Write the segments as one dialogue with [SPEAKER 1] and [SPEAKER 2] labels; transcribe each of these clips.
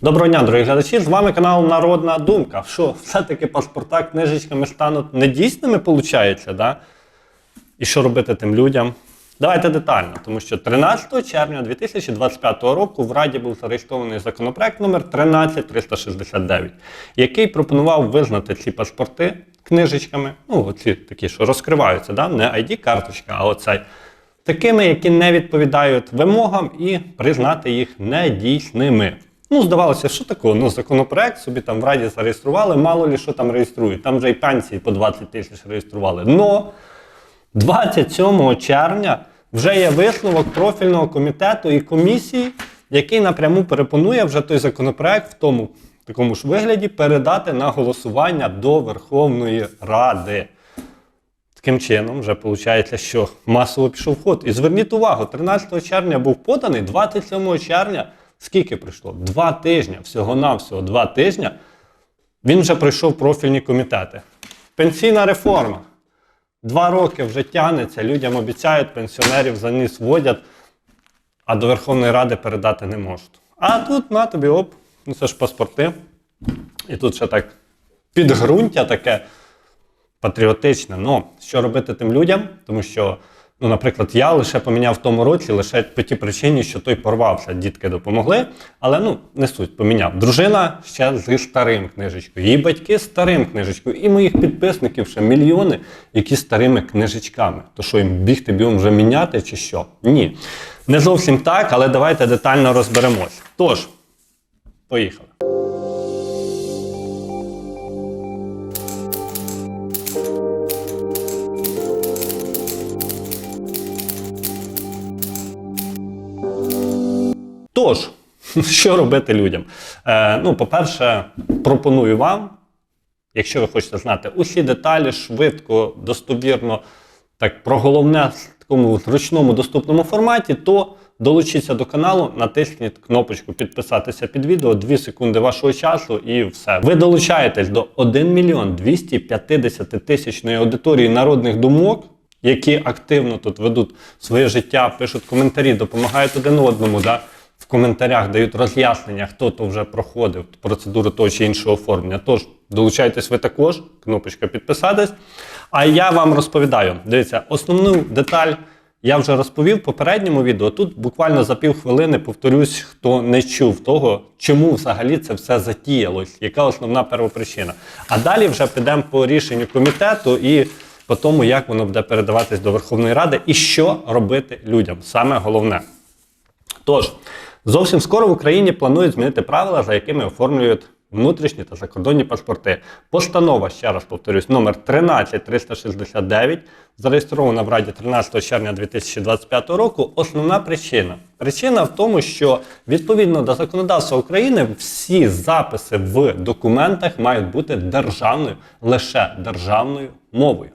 [SPEAKER 1] Доброго дня, дорогі глядачі! З вами канал Народна Думка. Що, все-таки паспорта книжечками стануть недійсними, виходить, да? І що робити тим людям? Давайте детально, тому що 13 червня 2025 року в Раді був зареєстрований законопроект номер 13369, який пропонував визнати ці паспорти книжечками, ну, оці такі, що розкриваються, да? не ID-карточка, а оцей, такими, які не відповідають вимогам, і признати їх недійсними. Ну, здавалося, що такого? Ну, законопроект собі там в Раді зареєстрували, мало лі що там реєструють. Там вже і пенсії по 20 тисяч реєстрували. Но 27 червня вже є висновок профільного комітету і комісії, який напряму перепонує вже той законопроект в тому такому ж вигляді передати на голосування до Верховної Ради. Таким чином, вже виходить, що масово пішов ход. І зверніть увагу, 13 червня був поданий, 27 червня скільки прийшло? Два тижні, всього-навсього два тижні. Він вже пройшов профільні комітети. Пенсійна реформа. Два роки вже тягнеться, людям обіцяють, пенсіонерів за ніс водять, а до Верховної Ради передати не можуть. А тут на тобі оп, ну це ж паспорти. І тут ще так підґрунтя таке патріотичне. Ну, що робити тим людям? Тому що, ну, наприклад, я лише поміняв в тому році лише по тій причині, що той порвався, дітки допомогли. Але ну, не суть, поміняв. Дружина ще зі старим книжечкою, її батьки старим книжечкою, і моїх підписників ще мільйони, які старими книжечками. То що їм бігти бігом вже міняти чи що? Ні. Не зовсім так, але давайте детально розберемось. Тож, поїхали. Тож, що робити людям? Е, ну, по-перше, пропоную вам, якщо ви хочете знати усі деталі, швидко, достовірно, так про головне в такому зручному доступному форматі, то долучіться до каналу, натисніть кнопочку підписатися під відео, 2 секунди вашого часу і все. Ви долучаєтесь до 1 мільйон 250 тисячної аудиторії народних думок які активно тут ведуть своє життя, пишуть коментарі, допомагають один одному. Да? Коментарях дають роз'яснення, хто то вже проходив процедуру того чи іншого оформлення. Тож долучайтесь ви також, кнопочка підписатись. А я вам розповідаю: дивіться, основну деталь я вже розповів в попередньому відео. Тут буквально за півхвилини повторюсь, хто не чув того, чому взагалі це все затіялось, яка основна первопричина. А далі вже підемо по рішенню комітету і по тому, як воно буде передаватись до Верховної Ради і що робити людям. Саме головне. Тож, зовсім скоро в Україні планують змінити правила, за якими оформлюють внутрішні та закордонні паспорти. Постанова, ще раз повторюсь, номер 13369, зареєстрована в Раді 13 червня 2025 року. Основна причина. Причина в тому, що відповідно до законодавства України всі записи в документах мають бути державною, лише державною мовою.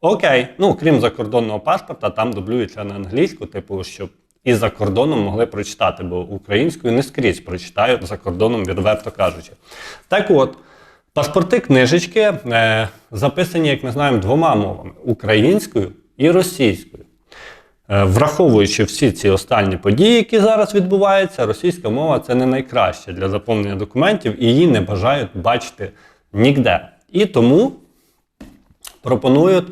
[SPEAKER 1] Окей, ну крім закордонного паспорта, там дублюється на англійську, типу, щоб і за кордоном могли прочитати, бо українською не скрізь прочитають за кордоном, відверто кажучи. Так от, паспорти книжечки е, записані, як ми знаємо, двома мовами українською і російською. Е, враховуючи всі ці останні події, які зараз відбуваються, російська мова це не найкраще для заповнення документів і її не бажають бачити ніде. І тому пропонують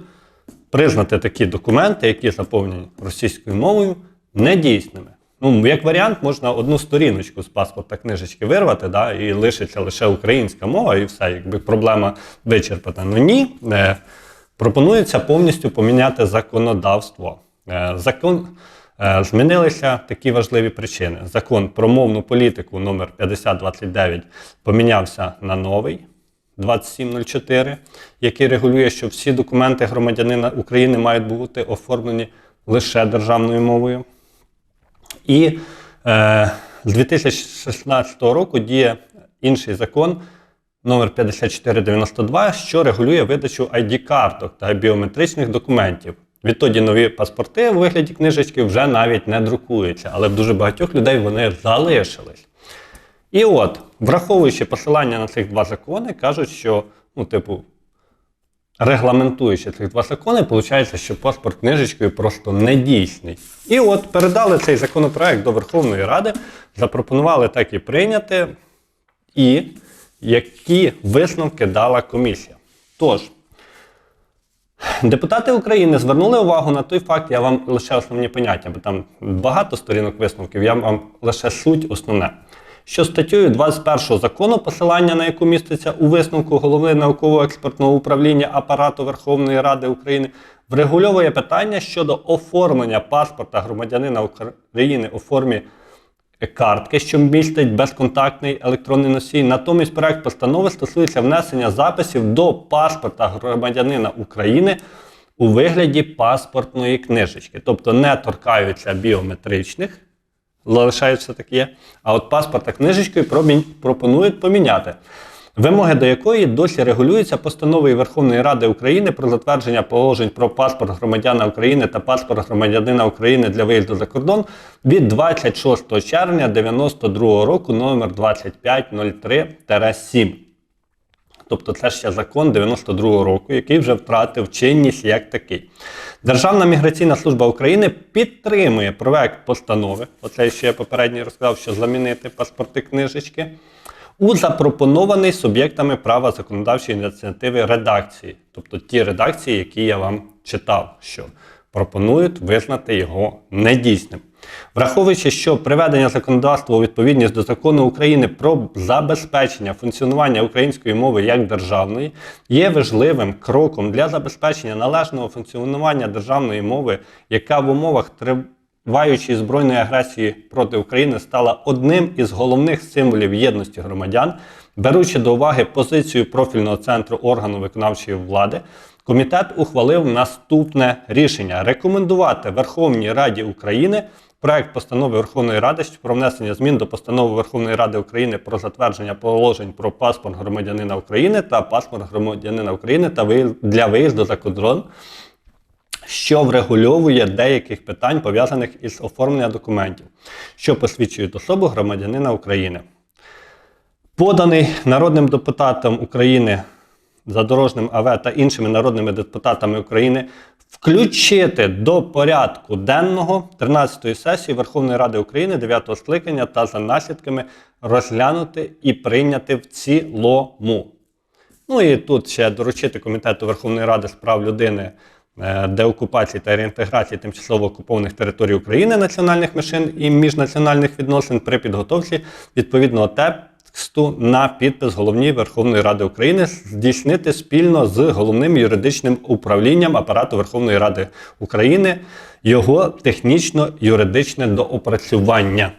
[SPEAKER 1] признати такі документи, які заповнені російською мовою, недійсними. Ну, як варіант, можна одну сторіночку з паспорта книжечки вирвати, да, і лишиться лише українська мова, і все, якби проблема вичерпана. Ну ні, е, пропонується повністю поміняти законодавство. Е, закон, е, змінилися такі важливі причини. Закон про мовну політику номер 5029 помінявся на новий. 2704, який регулює, що всі документи громадянина України мають бути оформлені лише державною мовою. І е, з 2016 року діє інший закон номер 5492, що регулює видачу ID-карток та біометричних документів. Відтоді нові паспорти у вигляді книжечки вже навіть не друкуються, але в дуже багатьох людей вони залишились. І от, враховуючи посилання на цих два закони, кажуть, що, ну, типу, регламентуючи цих два закони, виходить, що паспорт книжечкою просто не дійсний. І от передали цей законопроект до Верховної Ради, запропонували так і прийняти, і які висновки дала комісія. Тож, Депутати України звернули увагу на той факт, я вам лише основні поняття, бо там багато сторінок висновків, я вам лише суть основне. Що статтею 21 закону, посилання на яку міститься у висновку голови науково-експертного управління апарату Верховної Ради України, врегульовує питання щодо оформлення паспорта громадянина України у формі картки, що містить безконтактний електронний носій. Натомість проект постанови стосується внесення записів до паспорта громадянина України у вигляді паспортної книжечки, тобто не торкаються біометричних, залишаються такі, а от паспорта книжечкою пропонують поміняти. Вимоги до якої досі регулюються постановою Верховної Ради України про затвердження положень про паспорт громадяна України та паспорт громадянина України для виїзду за кордон від 26 червня 92 року номер 2503-7. Тобто це ще закон 92-го року, який вже втратив чинність як такий. Державна міграційна служба України підтримує проект постанови. Оце ще я попередньо розказав, що замінити паспорти книжечки у запропонованій суб'єктами права законодавчої ініціативи редакції, тобто ті редакції, які я вам читав, що пропонують визнати його недійсним. Враховуючи, що приведення законодавства у відповідність до закону України про забезпечення функціонування української мови як державної є важливим кроком для забезпечення належного функціонування державної мови, яка в умовах триваючої збройної агресії проти України стала одним із головних символів єдності громадян, беручи до уваги позицію профільного центру органу виконавчої влади. Комітет ухвалив наступне рішення: рекомендувати Верховній Раді України проект постанови Верховної Ради про внесення змін до постанови Верховної Ради України про затвердження положень про паспорт громадянина України та паспорт громадянина України та для виїзду за кордон, що врегульовує деяких питань пов'язаних із оформленням документів, що посвідчують особу громадянина України. Поданий народним депутатом України Задорожним АВ та іншими народними депутатами України включити до порядку денного 13-ї сесії Верховної Ради України 9-го скликання та за наслідками розглянути і прийняти в цілому. Ну і тут ще доручити Комітету Верховної Ради з прав людини, е, деокупації та реінтеграції тимчасово окупованих територій України національних меншин і міжнаціональних відносин при підготовці відповідного тексту на підпис Головній Верховної Ради України здійснити спільно з головним юридичним управлінням апарату Верховної Ради України його технічно-юридичне доопрацювання.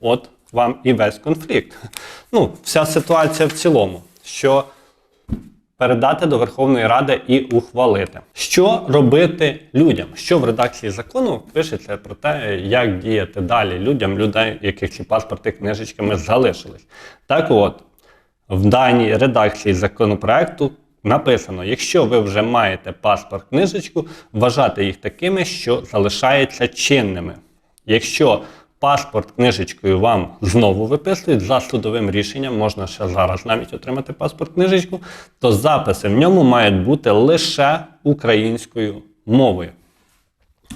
[SPEAKER 1] От вам і весь конфлікт. Ну, вся ситуація в цілому, що передати до Верховної Ради і ухвалити. Що робити людям? Що в редакції закону пишеться про те, як діяти далі людям, людей, яких ці паспорти книжечками залишились. Так от, в даній редакції законопроекту написано: якщо ви вже маєте паспорт книжечку, вважати їх такими, що залишаються чинними. Якщо паспорт книжечкою вам знову виписують за судовим рішенням, можна ще зараз навіть отримати паспорт книжечку, то записи в ньому мають бути лише українською мовою.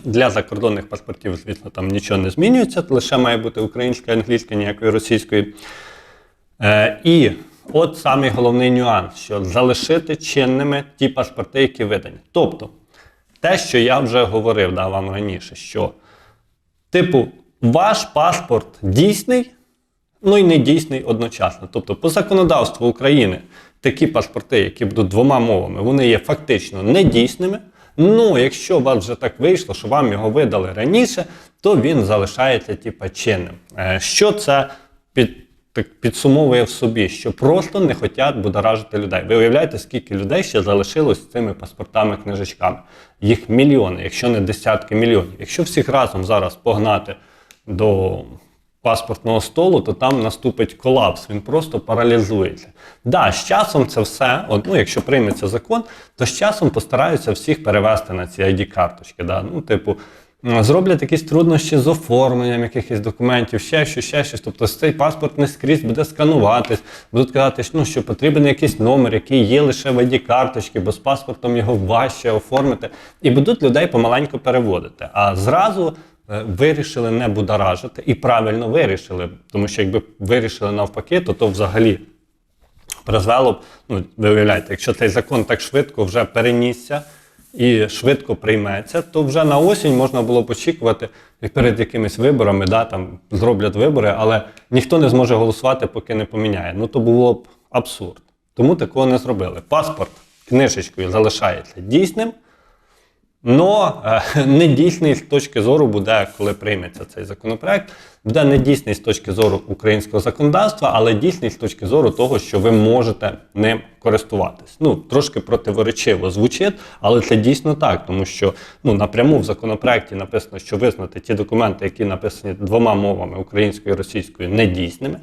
[SPEAKER 1] Для закордонних паспортів, звісно, там нічого не змінюється, лише має бути українська, англійська, ніякої російської. Е, і от самий головний нюанс, що залишити чинними ті паспорти, які видані. Тобто, те, що я вже говорив да, вам раніше, що, типу, ваш паспорт дійсний, ну і не дійсний одночасно. Тобто, по законодавству України такі паспорти, які будуть двома мовами, вони є фактично недійсними. Ну, якщо у вас вже так вийшло, що вам його видали раніше, то він залишається типа чинним. Е, Що це під, так, підсумовує в собі, що просто не хочуть будоражити людей. Ви уявляєте, скільки людей ще залишилось цими паспортами, книжечками? Їх мільйони, якщо не десятки мільйонів. Якщо всіх разом зараз погнати до паспортного столу, то там наступить колапс, він просто паралізується. Да, з часом це все, от, ну, якщо прийметься закон, то з часом постараються всіх перевести на ці ID-карточки. Да? Ну, типу, зроблять якісь труднощі з оформленням якихось документів, ще щось, ще щось. Тобто цей паспорт не скрізь буде скануватись, будуть казати, ну, що потрібен якийсь номер, який є лише в ID-карточці, бо з паспортом його важче оформити. І будуть людей помаленьку переводити. А зразу е, вирішили не будоражити і правильно вирішили. Тому що якби вирішили навпаки, то то взагалі призвело б, ну, ви якщо цей закон так швидко вже перенісся і швидко прийметься, то вже на осінь можна було б очікувати перед якимись виборами, да, там зроблять вибори, але ніхто не зможе голосувати, поки не поміняє. Ну то було б абсурд. Тому такого не зробили. Паспорт книжечкою залишається дійсним. Но е, недійсний з точки зору буде, коли прийметься цей законопроект, буде недійсний з точки зору українського законодавства, але дійсний з точки зору того, що ви можете ним користуватись. Ну, трошки противоречиво звучить, але це дійсно так, тому що ну, напряму в законопроекті написано, що визнати ті документи, які написані двома мовами українською і російською, недійсними.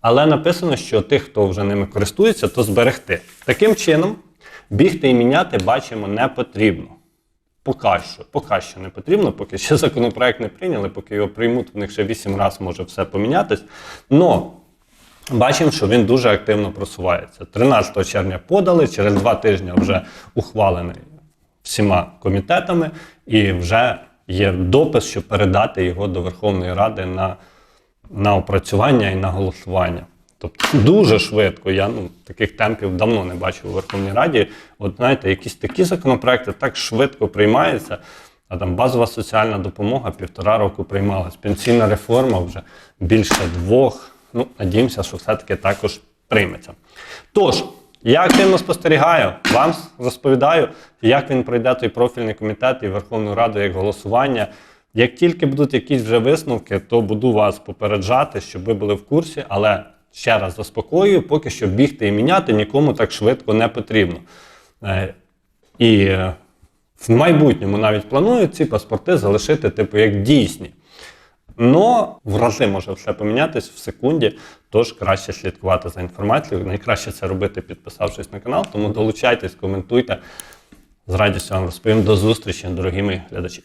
[SPEAKER 1] Але написано, що тих, хто вже ними користується, то зберегти. Таким чином, бігти і міняти, бачимо, не потрібно. Поки що, поки що не потрібно, поки ще законопроект не прийняли, поки його приймуть, в них ще 8 разів може все помінятись. Но бачимо, що він дуже активно просувається. 13 червня подали, через два тижні вже ухвалений всіма комітетами, і вже є допис, щоб передати його до Верховної Ради на, на опрацювання і на голосування. Тобто дуже швидко. Я ну, таких темпів давно не бачив у Верховній Раді. От знаєте, якісь такі законопроекти так швидко приймаються. А там базова соціальна допомога півтора року приймалась. Пенсійна реформа вже більше двох. Ну, надіємося, що все-таки також прийметься. Тож, я активно спостерігаю, вам розповідаю, як він пройде той профільний комітет і Верховну Раду як голосування. Як тільки будуть якісь вже висновки, то буду вас попереджати, щоб ви були в курсі, але ще раз заспокоюю, поки що бігти і міняти нікому так швидко не потрібно. Е, І е, в майбутньому навіть планують ці паспорти залишити, типу, як дійсні. Но в рази може все помінятись в секунді, тож краще слідкувати за інформацією. Найкраще це робити, підписавшись на канал. Тому долучайтесь, коментуйте. З радістю вам розповім. До зустрічі, дорогі мої глядачі.